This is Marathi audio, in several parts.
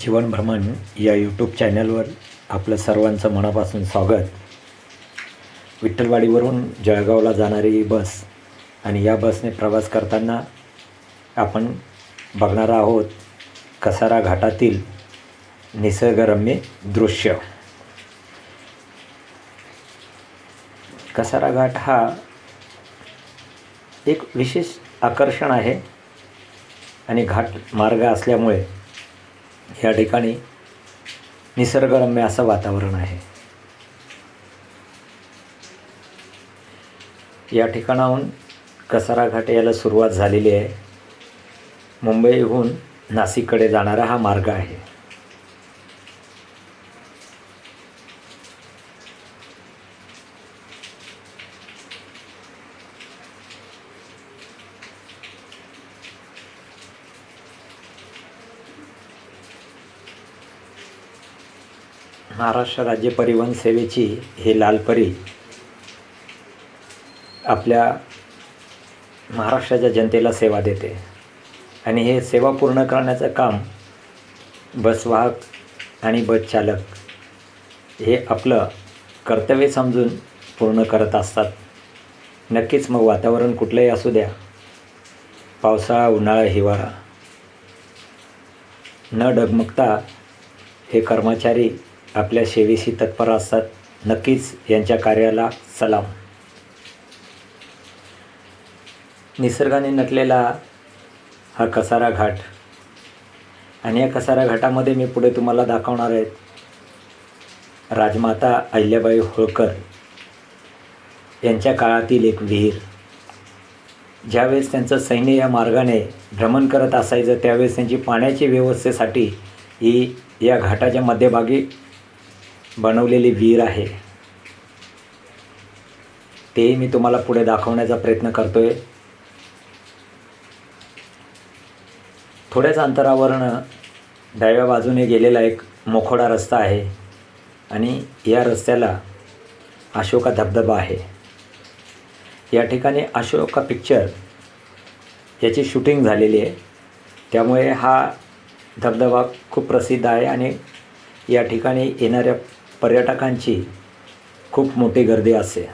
जीवन भ्रमण या यूट्यूब चॅनलवर आपलं सर्वांचं मनापासून स्वागत. विठ्ठलवाडीवरून जळगावला जाणारी ही बस आणि या बसने प्रवास करताना आपण बघणार आहोत कसारा घाटातील निसर्गरम्य दृश्य. कसारा घाट हा एक विशेष आकर्षण आहे आणि घाट मार्ग असल्यामुळे या ठिकाणी निसर्गरम्य असं वातावरण आहे. या ठिकाणाहून कसारा घाट याला सुरुवात झालेली आहे. मुंबईहून नाशिककडे जाणारा हा मार्ग आहे. महाराष्ट्र राज्य परिवहन सेवेची ही लालपरी आपल्या महाराष्ट्राच्या जनतेला सेवा देते. आणि हे सेवा पूर्ण करण्याचं काम बसवाहक आणि बस चालक हे आपलं कर्तव्य समजून पूर्ण करत असतात. नक्कीच मग वातावरण कुठलंही असू द्या. पावसाळा उन्हाळा हिवाळा. न डगमगता हे कर्मचारी आपल्या सेवेशी तत्पर असतात. नक्कीच यांच्या कार्याला सलाम. निसर्गाने नटलेला हा कसारा घाट. आणि या कसारा घाटामध्ये मी पुढे तुम्हाला दाखवणार आहेत राजमाता अहिल्याबाई होळकर यांच्या काळातील एक विहीर ज्यावेळेस त्यांचं सैन्य या मार्गाने भ्रमण करत असायचं त्यावेळेस त्यांची पाण्याची व्यवस्थेसाठी ही या घाटाच्या मध्यभागी बनवलेली विहीर आहे. ते मी तुम्हाला पुढे दाखवण्याचा प्रयत्न करतो आहे थोड्याच अंतरावरनं डाव्या बाजूने गेलेला एक मोखोडा रस्ता आहे आणि या रस्त्याला अशोका धबधबा आहे. या ठिकाणी अशोका पिक्चर याची शूटिंग झालेली आहे. त्यामुळे हा धबधबा खूप प्रसिद्ध आहे आणि या ठिकाणी येणाऱ्या पर्यटकांची खूप मोठी गर्दी असते.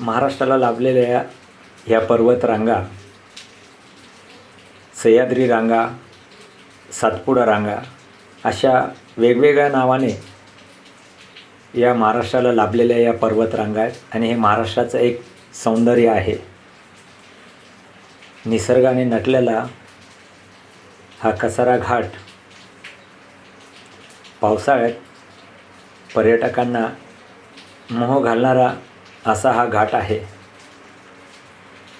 महाराष्ट्राला लाभलेल्या ह्या पर्वत रांगा सह्याद्री रांगा सातपुडा रांगा अशा वेगवेगळ्या नावाने या महाराष्ट्राला लाभलेल्या या पर्वत रांगा आहेत. आणि हे महाराष्ट्राचं एक सौंदर्य आहे. निसर्गाने नटलेला हा कसारा घाट पावसाळ्यात पर्यटकांना मोह घालणारा असा हा घाट आहे.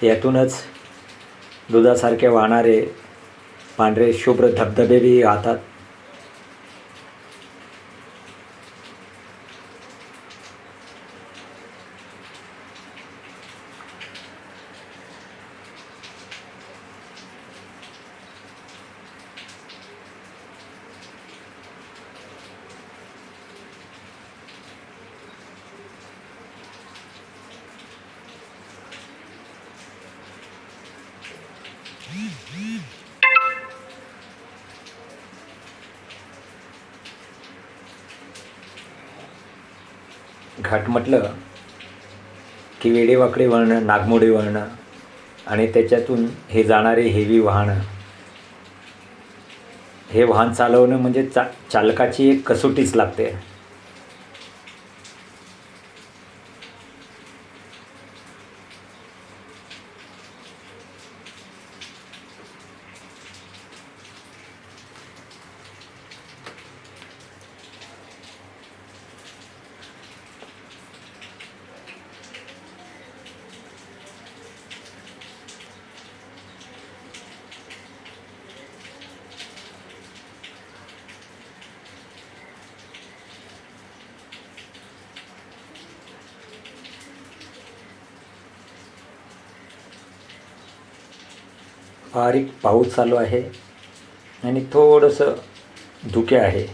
यातूनच दुधासारखे वाहणारे पांढरे शुभ्र धबधबेही वाहतात. खाट म्हटलं की वेडेवाकडे वळणं नागमोडी वळणं आणि त्याच्यातून हे जाणारे हेवी वाहनं. हे वाहन चालवणं म्हणजे चा चालकाची एक कसोटीच लागते. बारीक पाऊस चालू आहे आणि थोडंसं धुके आहे.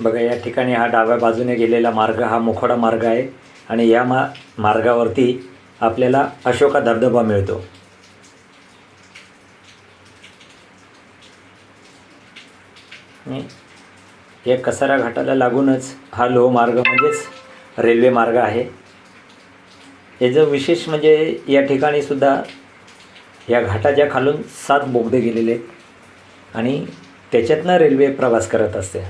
बघा या ठिकाणी हा डाव्या बाजूने गेलेला मार्ग हा मोखोडा मार्ग आहे आणि या मा मार्गावरती आपल्याला अशोका धबधबा मिळतो. या कसारा घाटाला लागूनच हा लोह मार्ग म्हणजेच रेल्वे मार्ग आहे. याचं विशेष म्हणजे या ठिकाणी सुद्धा या घाटाच्या खालून सात बोगदे गेलेले आहेत आणि त्याच्यातनं रेल्वे प्रवास करत असते.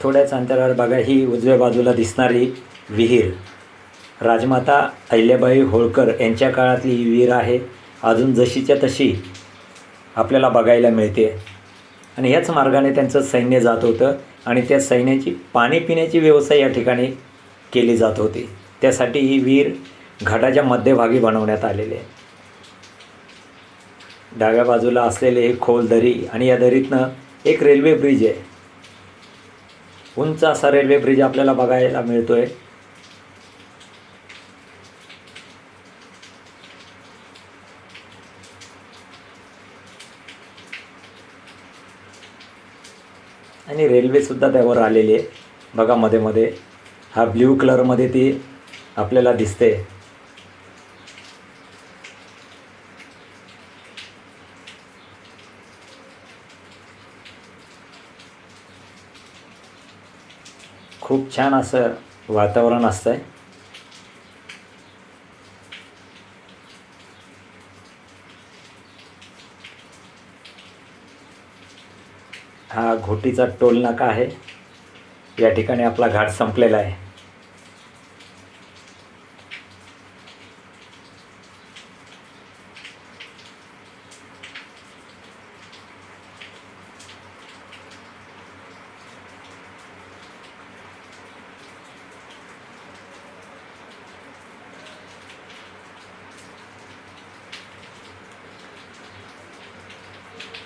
थोड्याच अंतरावर बघा ही उजव्या बाजूला दिसणारी विहीर. राजमाता अहिल्याबाई होळकर यांच्या काळातली ही विहीर आहे. अजून जशीच्या तशी आपल्याला बघायला मिळते. आणि ह्याच मार्गाने त्यांचं सैन्य जात होतं आणि त्या सैन्याची पाणी पिण्याची व्यवस्था या ठिकाणी केली जात होती. त्यासाठी ही विहीर घाटाच्या मध्यभागी बनवण्यात आलेली आहे. डाव्या बाजूला असलेले एक खोल दरी आणि या दरीतनं एक रेल्वे ब्रिज आहे. उंच असा रेल्वे ब्रिज आपल्याला बघायला मिळतोय. आणि रेल्वेसुद्धा त्यावर आलेली आहे. बघा मध्ये मध्ये. हा ब्ल्यू कलरमध्ये ती आपल्याला दिसते. खूप छान असं वातावरण असतं आहे हा घोटीचा टोल नाका आहे. या ठिकाणी आपला घाट संपलेला आहे.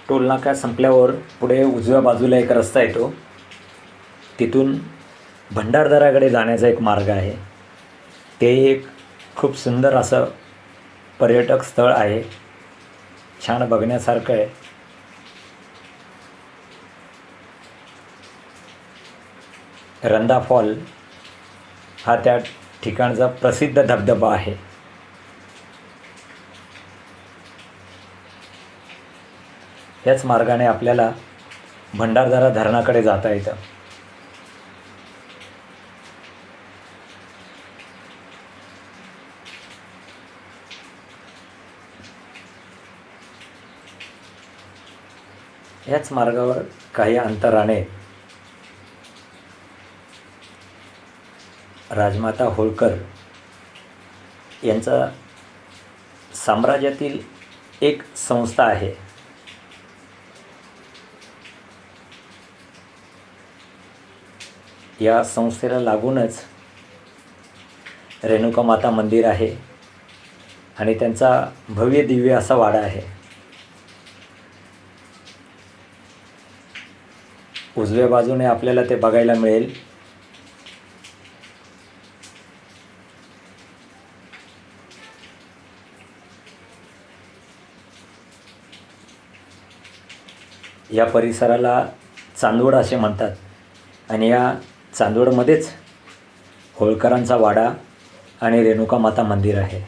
टोलनाका संपल्यावर पुढे उजव्या बाजूला एक रस्ता येतो. तिथून भंडारदराकडे जाण्याचा एक मार्ग आहे. ते एक खूप सुंदर असं पर्यटक स्थळ आहे. छान बघण्यासारखं आहे. रंदा फॉल हा त्या ठिकाणचा प्रसिद्ध धबधबा आहे. याच मार्गाने आपल्याला भंडारदारा धरणाकडे जाता येतं. याच मार्गावर काही अंतराने राजमाता होळकर यांचा साम्राज्यातील एक संस्था आहे. या संस्थेला लागूनच रेणुका माता मंदिर आहे आणि त्यांचा भव्य दिव्य असा वाडा आहे. उजव्या बाजूने आपल्याला ते बघायला मिळेल. या परिसराला चांदवड असे म्हणतात आणि या चांदवडमध्येच होळकरांचा वाडा आणि रेणुका माता मंदिर आहे.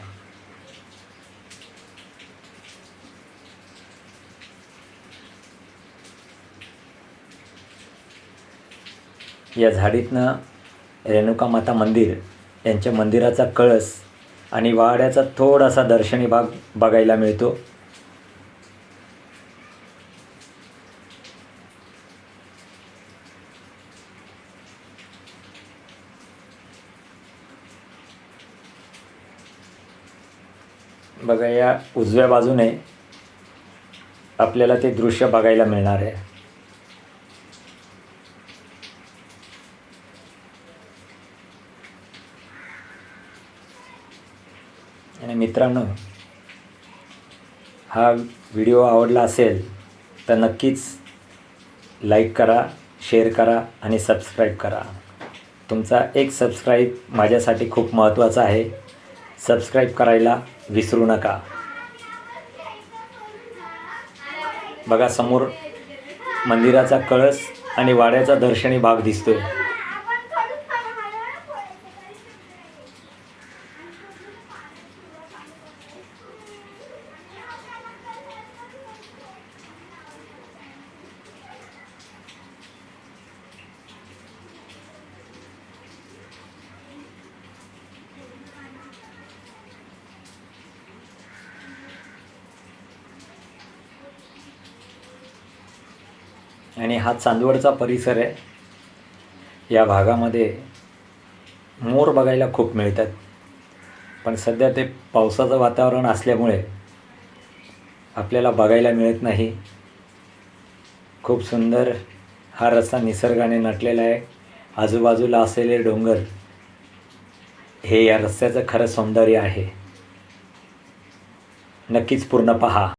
या झाडीतनं रेणुका माता मंदिर यांच्या मंदिराचा कळस आणि वाड्याचा थोडासा दर्शनी भाग बघायला मिळतो. बघा या उजव्या बाजूने आपल्याला ते दृश्य बघायला मिळणार आहे. आणि मित्रांनो हा व्हिडिओ आवडला असेल तर नक्कीच लाईक करा शेअर करा आणि सबस्क्राईब करा. तुमचा एक सबस्क्राईब माझ्यासाठी खूप महत्त्वाचा आहे. सबस्क्राईब करायला विसरू नका. बघा समोर मंदिराचा कळस आणि वाड्याचा दर्शनी भाग दिसतोय. आणि हा चांदवडचा परिसर आहे. या भागामध्ये मोर बघायला खूप मिळतात. पण सध्या ते पावसाचं वातावरण असल्यामुळे आपल्याला बघायला मिळत नाही. खूप सुंदर हा रस्ता निसर्गाने नटलेला आहे. आजूबाजूला असलेले डोंगर हे या रस्त्याचं खरं सौंदर्य आहे. नक्कीच पूर्ण पहा.